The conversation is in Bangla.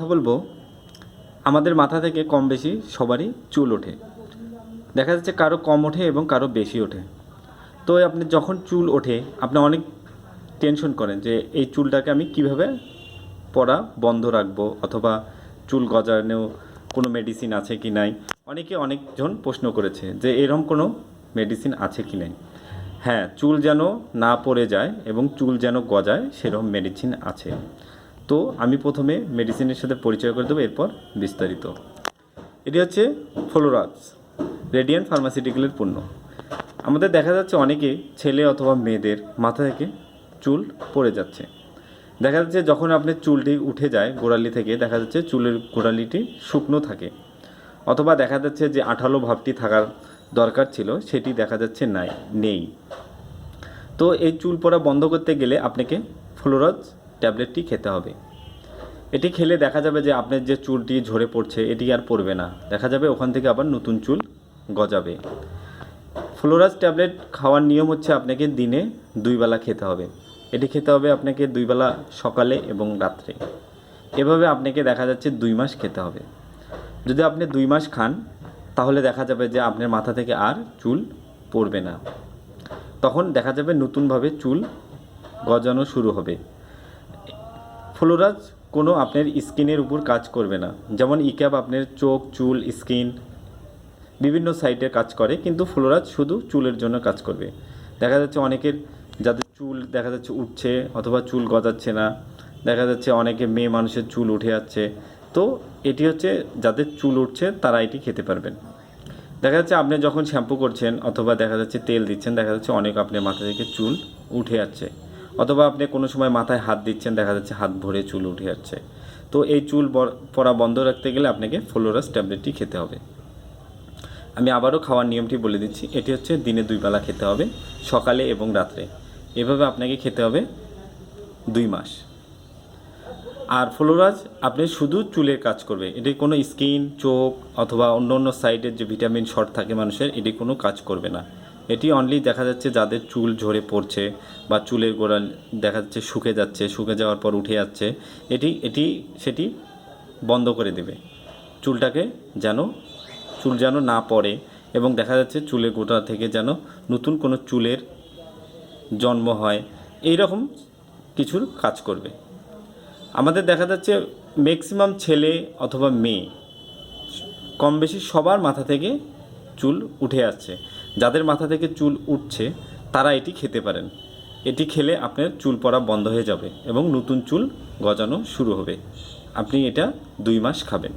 কথা বলব, আমাদের মাথা থেকে কম বেশি সবারই চুল ওঠে। দেখা যাচ্ছে কারও কম ওঠে এবং কারও বেশি ওঠে। তো আপনি যখন চুল ওঠে, আপনি অনেক টেনশন করেন যে এই চুলটাকে আমি কীভাবে পড়া বন্ধ রাখব অথবা চুল গজানো কোনো মেডিসিন আছে কি নাই? অনেকে অনেকজন প্রশ্ন করেছে যে এরকম কোনো মেডিসিন আছে কি নাই? হ্যাঁ চুল যেন না পড়ে যায় এবং চুল যেন গজায়, সেরকম মেডিসিন আছে। তো আমি প্রথমে মেডিসিনের সাথে পরিচয় করে দেবো, এরপর বিস্তারিত। এটি হচ্ছে ফ্লোরাজ রেডিয়ান ফার্মাসিউটিক্যালের পণ্য। আমাদের দেখা যাচ্ছে অনেকে ছেলে অথবা মেয়েদের মাথা থেকে চুল পড়ে যাচ্ছে। দেখা যাচ্ছে যখন আপনার চুলটি উঠে যায় গোড়ালি থেকে, দেখা যাচ্ছে চুলের গোড়ালিটি শুকনো থাকে। অথবা দেখা যাচ্ছে যে আঠালো ভাবটি থাকার দরকার ছিল, সেটি দেখা যাচ্ছে নাই, নেই। তো এই চুল পড়া বন্ধ করতে গেলে আপনাকে ফ্লোরাজ ট্যাবলেটটি খেতে হবে। এটি খেলে দেখা যাবে যে আপনার যে চুলটি ঝরে পড়ছে, এটি আর পড়বে না। দেখা যাবে ওখান থেকে আবার নতুন চুল গজাবে। ফ্লোরাস ট্যাবলেট খাওয়ার নিয়ম হচ্ছে আপনাকে দিনে দুই বেলা খেতে হবে। এটি খেতে হবে আপনাকে দুই বেলা সকালে এবং রাত্রে। এভাবে আপনাকে দেখা যাচ্ছে দুই মাস খেতে হবে। যদি আপনি দুই মাস খান, তাহলে দেখা যাবে যে আপনার মাথা থেকে আর চুল পড়বে না। তখন দেখা যাবে নতুনভাবে চুল গজানো শুরু হবে। ফ্লোরাজ, কোনো আপনার স্কিনের উপর কাজ করবে না। যেমন ইক্যাপ আপনার চোখ, চুল, স্কিন, বিভিন্ন সাইটে কাজ করে, কিন্তু ফ্লোরাজ শুধু চুলের জন্য কাজ করবে। দেখা যাচ্ছে অনেকের যাদের চুল দেখা যাচ্ছে উঠছে অথবা চুল গজাচ্ছে না, দেখা যাচ্ছে অনেকে মেয়ে মানুষের চুল উঠে যাচ্ছে। তো এটি হচ্ছে যাদের চুল উঠছে, তারা এটি খেতে পারবেন। দেখা যাচ্ছে আপনি যখন শ্যাম্পু করছেন অথবা দেখা যাচ্ছে তেল দিচ্ছেন, দেখা যাচ্ছে অনেক আপনার মাথা থেকে চুল উঠে যাচ্ছে। অথবা আপনি কোনো সময় মাথায় হাত দিচ্ছেন, দেখা যাচ্ছে হাত ভরে চুল উঠে যাচ্ছে। তো এই চুল পড়া বন্ধ রাখতে গেলে আপনাকে ফ্লোরাস ট্যাবলেটটি খেতে হবে। আমি আবারও খাওয়ার নিয়মটি বলে দিচ্ছি, এটি হচ্ছে দিনে দুই বেলা খেতে হবে, সকালে এবং রাত্রে। এভাবে আপনাকে খেতে হবে দুই মাস। আর ফ্লোরাজ আপনি শুধু চুলের কাজ করবে, এটি কোনো স্কিন, চোখ অথবা অন্য অন্য সাইডের যে ভিটামিন শর্ট থাকে মানুষের, এটি কোনো কাজ করবে না। এটি অনলি দেখা যাচ্ছে যাদের চুল ঝরে পড়ছে বা চুলের গোড়া দেখা যাচ্ছে শুকে যাচ্ছে, শুকে যাওয়ার পর উঠে যাচ্ছে, এটি এটি, সেটি বন্ধ করে দেবে। চুলটাকে যেন, চুল যেন না পড়ে এবং দেখা যাচ্ছে চুলের গোটা থেকে যেন নতুন কোনো চুলের জন্ম হয় এই রকম কিছুর কাজ করবে। আমাদের দেখা যাচ্ছে ম্যাক্সিমাম ছেলে অথবা মেয়ে কম বেশি সবার মাথা থেকে চুল উঠে আসছে। যাদের মাথা থেকে চুল উঠছে, তারা এটি খেতে পারেন। এটি খেলে আপনার চুল পড়া বন্ধ হয়ে যাবে এবং নতুন চুল গজানো শুরু হবে। আপনি এটা দুই মাস খাবেন।